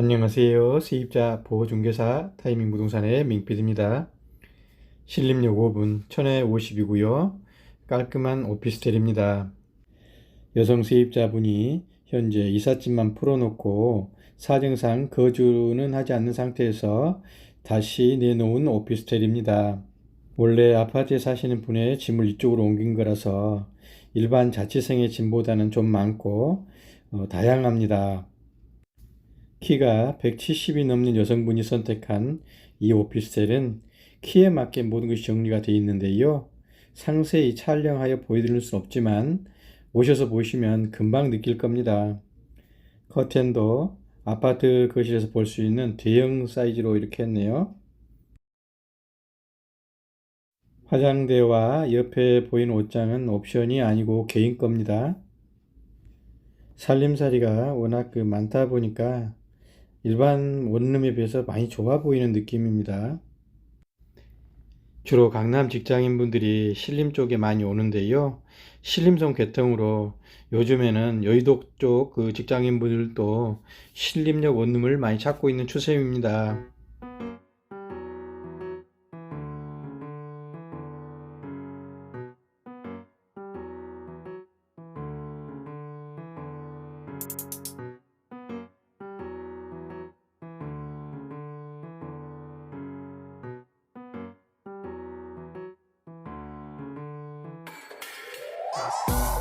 안녕하세요. 세입자 보호중개사 타이밍 부동산의 민필입니다. 신림역 5분 천에 50이고요. 깔끔한 오피스텔입니다. 여성 세입자분이 현재 이삿짐만 풀어놓고 사정상 거주는 하지 않는 상태에서 다시 내놓은 오피스텔입니다. 원래 아파트에 사시는 분의 짐을 이쪽으로 옮긴 거라서 일반 자취생의 짐보다는 좀 많고 어, 다양합니다. 키가 170이 넘는 여성분이 선택한 이 오피스텔은 키에 맞게 모든 것이 정리가 되어 있는데요. 상세히 촬영하여 보여드릴 수 없지만 오셔서 보시면 금방 느낄 겁니다. 커튼도 아파트 거실에서 볼 수 있는 대형 사이즈로 이렇게 했네요. 화장대와 옆에 보이는 옷장은 옵션이 아니고 개인 겁니다. 살림살이가 워낙 그 많다 보니까 일반 원룸에 비해서 많이 좋아 보이는 느낌입니다. 주로 강남 직장인분들이 신림 쪽에 많이 오는데요. 신림성 개통으로 요즘에는 여의도 쪽 그 직장인분들도 신림역 원룸을 많이 찾고 있는 추세입니다. Podcast.